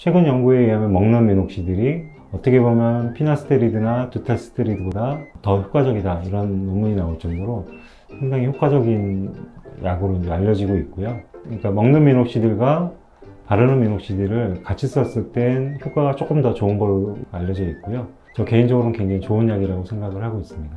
최근 연구에 의하면 먹는 미녹시딜이 어떻게 보면 피나스테리드나 두타스테리드보다 더 효과적이다 이런 논문이 나올 정도로 상당히 효과적인 약으로 이제 알려지고 있고요. 그러니까 먹는 미녹시딜과 바르는 미녹시딜을 같이 썼을 땐 효과가 조금 더 좋은 걸로 알려져 있고요. 저 개인적으로는 굉장히 좋은 약이라고 생각을 하고 있습니다.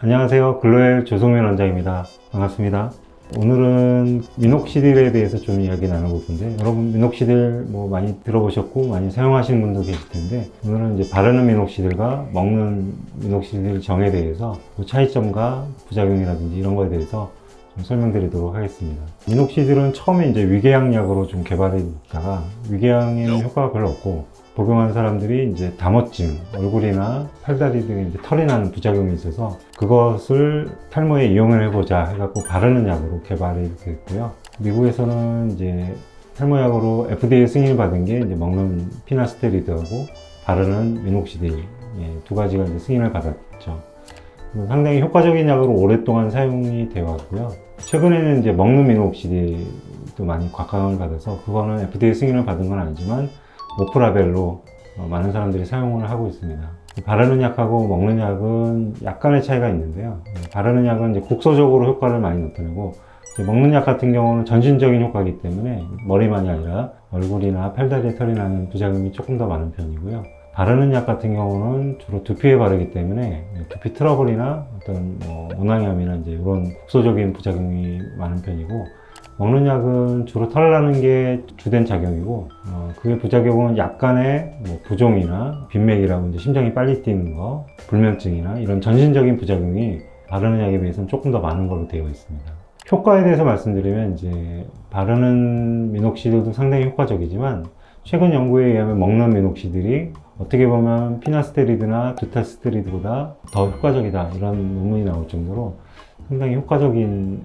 안녕하세요. 글로엘 조성민 원장입니다. 반갑습니다. 오늘은 미녹시딜에 대해서 좀 이야기 나눠볼 건데 여러분 미녹시딜 뭐 많이 들어보셨고 많이 사용하시는 분도 계실 텐데 오늘은 이제 바르는 미녹시딜과 먹는 미녹시딜 정에 대해서 그 차이점과 부작용이라든지 이런 거에 대해서 좀 설명드리도록 하겠습니다. 미녹시딜은 처음에 이제 위궤양 약으로 좀 개발했다가 위궤양에는 효과가 별로 없고 복용한 사람들이 이제 담어증, 얼굴이나 팔다리 등에 이제 털이 나는 부작용이 있어서 그것을 탈모에 이용을 해보자 해갖고 바르는 약으로 개발이 됐고요. 미국에서는 이제 탈모약으로 FDA 승인을 받은 게 이제 먹는 피나스테리드하고 바르는 미녹시딜 예, 두 가지가 이제 승인을 받았죠. 상당히 효과적인 약으로 오랫동안 사용이 되어 왔고요. 최근에는 이제 먹는 미녹시딜도 많이 곽강을 받아서 그거는 FDA 승인을 받은 건 아니지만 오프라벨로 어, 많은 사람들이 사용을 하고 있습니다. 바르는 약하고 먹는 약은 약간의 차이가 있는데요. 예, 바르는 약은 이제 국소적으로 효과를 많이 나타내고 먹는 약 같은 경우는 전신적인 효과이기 때문에 머리만이 아니라 얼굴이나 팔다리에 털이 나는 부작용이 조금 더 많은 편이고요. 바르는 약 같은 경우는 주로 두피에 바르기 때문에 두피 트러블이나 어떤 뭐 모낭염이나 이제 이런 국소적인 부작용이 많은 편이고 먹는 약은 주로 털 나는 게 주된 작용이고 어, 그게 부작용은 약간의 뭐 부종이나 빈맥이라고 이제 심장이 빨리 뛰는 거, 불면증이나 이런 전신적인 부작용이 바르는 약에 비해서는 조금 더 많은 걸로 되어 있습니다. 효과에 대해서 말씀드리면 이제 바르는 미녹시딜도 상당히 효과적이지만 최근 연구에 의하면 먹는 미녹시딜이 어떻게 보면 피나스테리드나 두타스테리드보다 더 효과적이다 이런 논문이 나올 정도로 상당히 효과적인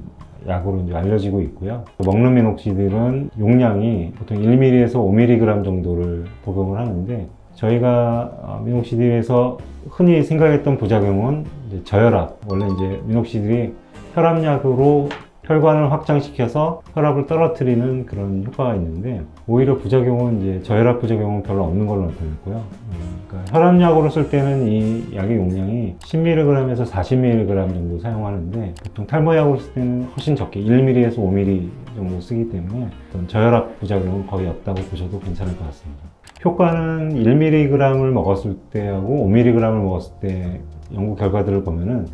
약으로 이제 알려지고 있고요. 먹는 미녹시딜은 용량이 보통 1mg에서 5mg 정도를 복용을 하는데 저희가 어, 미녹시딜에서 흔히 생각했던 부작용은 저혈압. 원래 이제 미녹시딜이 혈압약으로 혈관을 확장시켜서 혈압을 떨어뜨리는 그런 효과가 있는데 오히려 부작용은 이제 저혈압 부작용은 별로 없는 걸로 나타났고요. 음, 그러니까 혈압약으로 쓸 때는 이 약의 용량이 10mg에서 40mg 정도 사용하는데 보통 탈모약으로 쓸 때는 훨씬 적게 1mm에서 5mm 정도 쓰기 때문에 저혈압 부작용은 거의 없다고 보셔도 괜찮을 것 같습니다. 효과는 1mg을 먹었을 때하고 5mg을 먹었을 때 연구 결과들을 보면은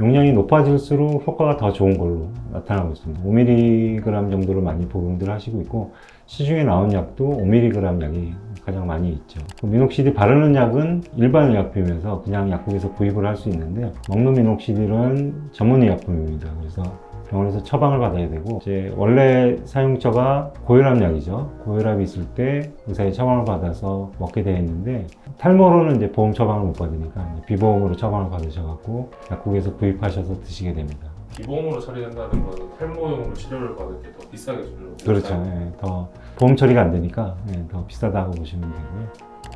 용량이 높아질수록 효과가 더 좋은 걸로 나타나고 있습니다. 5mg 정도를 많이 복용들 하시고 있고 시중에 나온 약도 5mg 약이 가장 많이 있죠. 그 미녹시딜 바르는 약은 일반 의약품에서 그냥 약국에서 구입을 할 수 있는데 먹는 미녹시딜은 전문 의약품입니다. 그래서 병원에서 처방을 받아야 되고 이제 원래 사용처가 고혈압 약이죠. 고혈압이 있을 때 의사의 처방을 받아서 먹게 되어 있는데 탈모로는 이제 보험 처방을 못 받으니까 비보험으로 처방을 받으셔갖고 약국에서 구입하셔서 드시게 됩니다. 비보험으로 처리된다는 건 탈모용으로 치료를 받을 때 더 비싸게 주는 그렇죠. 예, 더 보험 처리가 안 되니까 예, 더 비싸다고 보시면 되고요.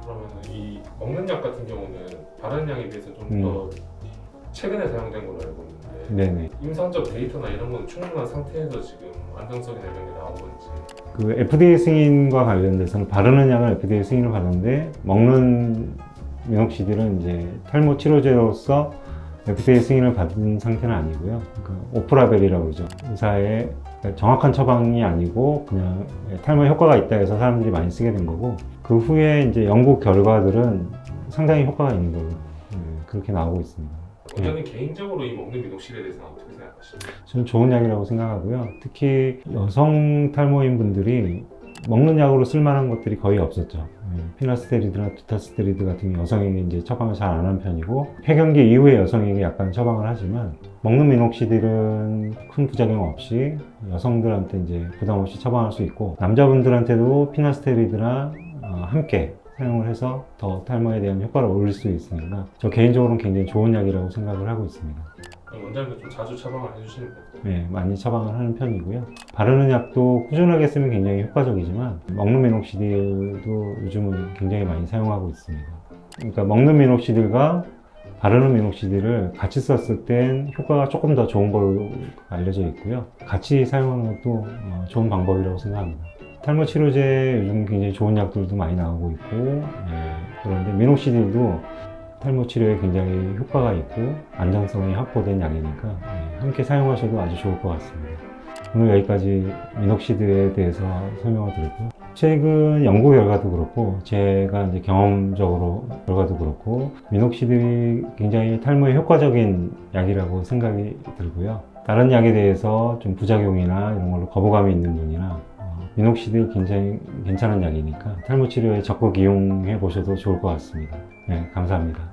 그러면 이 먹는 약 같은 경우는 다른 약에 비해서 좀 음. 더 최근에 사용된 걸로 알고 있는데 네네. 임상적 데이터나 이런 건 충분한 상태에서 지금 안정성이나 이런 게 나온 건지 그 FDA 승인과 관련돼서는 바르는 약은 FDA 승인을 받는데 먹는 미녹시딜은 이제 탈모 치료제로서 FDA 승인을 받은 상태는 아니고요. 그 오프라벨이라고 그러죠. 의사의 정확한 처방이 아니고 그냥 탈모 효과가 있다 해서 사람들이 많이 쓰게 된 거고 그 후에 이제 연구 결과들은 상당히 효과가 있는 걸로 예, 그렇게 나오고 있습니다. 원장님 개인적으로 이 먹는 미녹실에 대해서는 어떻게 생각하시나요? 저는 좋은 약이라고 생각하고요. 특히 여성 탈모인 분들이 먹는 약으로 쓸만한 것들이 거의 없었죠. 예, 피나스테리드나 두타스테리드 같은 게 여성에게 이제 처방을 잘안 하는 편이고 폐경기 이후에 여성에게 약간 처방을 하지만 먹는 미녹시딜은 큰 부작용 없이 여성들한테 이제 부담 없이 처방할 수 있고 남자분들한테도 피나스테리드나 어, 함께 사용을 해서 더 탈모에 대한 효과를 올릴 수 있으니까 저 개인적으로는 굉장히 좋은 약이라고 생각을 하고 있습니다. 그럼 원장님도 좀 자주 처방을 해주시는 편이에요? 네, 많이 처방을 하는 편이고요. 바르는 약도 꾸준하게 쓰면 굉장히 효과적이지만 먹는 미녹시딜도 요즘은 굉장히 많이 사용하고 있습니다. 그러니까 먹는 미녹시딜과 바르는 미녹시딜을 같이 썼을 땐 효과가 조금 더 좋은 걸로 알려져 있고요. 같이 사용하는 것도 어, 좋은 방법이라고 생각합니다. 탈모 치료제 요즘 굉장히 좋은 약들도 많이 나오고 있고 예, 그런데 미녹시딜도 탈모 치료에 굉장히 효과가 있고 안전성이 확보된 약이니까 예, 함께 사용하셔도 아주 좋을 것 같습니다. 오늘 여기까지 미녹시딜에 대해서 설명을 드렸고요. 최근 연구 결과도 그렇고 제가 이제 경험적으로 결과도 그렇고 미녹시딜이 굉장히 탈모에 효과적인 약이라고 생각이 들고요. 다른 약에 대해서 좀 부작용이나 이런 걸로 거부감이 있는 분이나 어, 미녹시딜 굉장히 괜찮은 약이니까 탈모 치료에 적극 이용해 보셔도 좋을 것 같습니다. 네, 감사합니다.